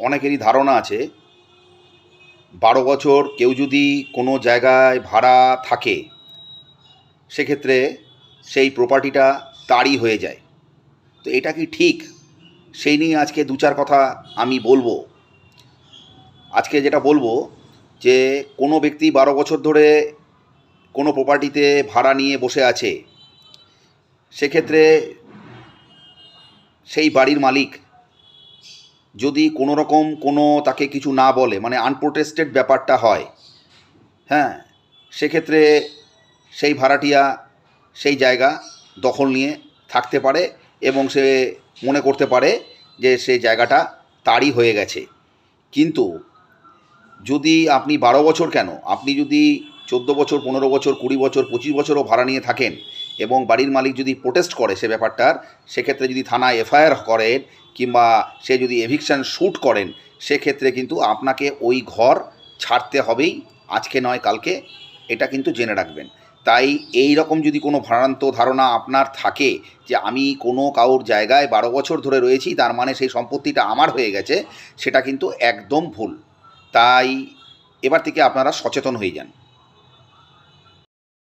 অনেকেরই ধারণা আছে, বারো বছর কেউ যদি কোনো জায়গায় ভাড়া থাকে, সেক্ষেত্রে সেই প্রপার্টিটা তারই হয়ে যায়। তো এটা কি ঠিক? সেই নিয়ে আজকে দু চার কথা আমি বলব। আজকে যেটা বলব যে, কোনো ব্যক্তি বারো বছর ধরে কোনো প্রপার্টিতে ভাড়া নিয়ে বসে আছে, সেক্ষেত্রে সেই বাড়ির মালিক যদি কোনো রকম কোনো তাকে কিছু না বলে মানে আনপ্রোটেস্টেড ব্যাপারটা হয় হ্যাঁ সেক্ষেত্রে সেই ভাড়াটিয়া সেই জায়গা দখল নিয়ে থাকতে পারে এবং সে মনে করতে পারে যে সেই জায়গাটা তারই হয়ে গেছে। কিন্তু যদি আপনি বারো বছর কেন, আপনি যদি চোদ্দ বছর, পনেরো বছর, কুড়ি বছর, পঁচিশ বছরও ভাড়া নিয়ে থাকেন এবং বাড়ির মালিক যদি প্রোটেস্ট করে সে ব্যাপারটার, সেক্ষেত্রে যদি থানায় এফআইআর করেন কিংবা সে যদি এভিকশান শ্যুট করেন, সেক্ষেত্রে কিন্তু আপনাকে ওই ঘর ছাড়তে হবেই, আজকে নয় কালকে, এটা কিন্তু জেনে রাখবেন। তাই এই রকম যদি কোনো ভ্রান্ত ধারণা আপনার থাকে যে আমি কোনো কাউর জায়গায় বারো বছর ধরে রয়েছি, তার মানে সেই সম্পত্তিটা আমার হয়ে গেছে, সেটা কিন্তু একদম ভুল। তাই এবার থেকে আপনারা সচেতন হয়ে যান।